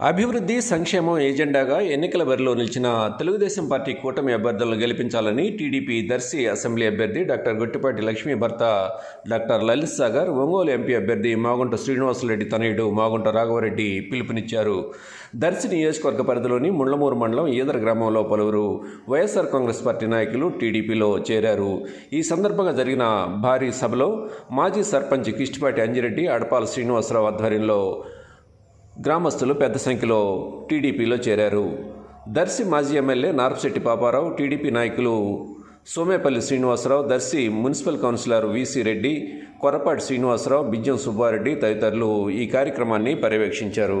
అభివృద్ధి సంక్షేమం ఎజెండాగా ఎన్నికల బరిలో నిలిచిన తెలుగుదేశం పార్టీ కూటమి అభ్యర్థులను గెలిపించాలని టీడీపీ దర్శి అసెంబ్లీ అభ్యర్థి డాక్టర్ గుట్టిపాటి లక్ష్మీ భర్త డాక్టర్ లలిత్ సాగర్ ఒంగోలు ఎంపీ అభ్యర్థి మాగుంట శ్రీనివాసరెడ్డి తనయుడు మాగుంట రాఘవరెడ్డి పిలుపునిచ్చారు. దర్శి నియోజకవర్గ పరిధిలోని ముళ్ళమూరు మండలం ఈదర గ్రామంలో పలువురు వైఎస్ఆర్ కాంగ్రెస్ పార్టీ నాయకులు టీడీపీలో చేరారు. ఈ సందర్భంగా జరిగిన భారీ సభలో మాజీ సర్పంచ్ కిష్టిపాటి అంజిరెడ్డి అడపాల శ్రీనివాసరావు ఆధ్వర్యంలో గ్రామస్తులు పెద్ద సంఖ్యలో టీడీపీలో చేరారు. దర్శి మాజీ ఎమ్మెల్యే నార్పశెట్టి పాపారావు టీడీపీ నాయకులు Somepalli Srinivasarao Darsi municipal councillor VC Reddy Korapati Srinivasarao Bijjam Subbareddy తదితరులు ఈ కార్యక్రమాన్ని పర్యవేక్షించారు.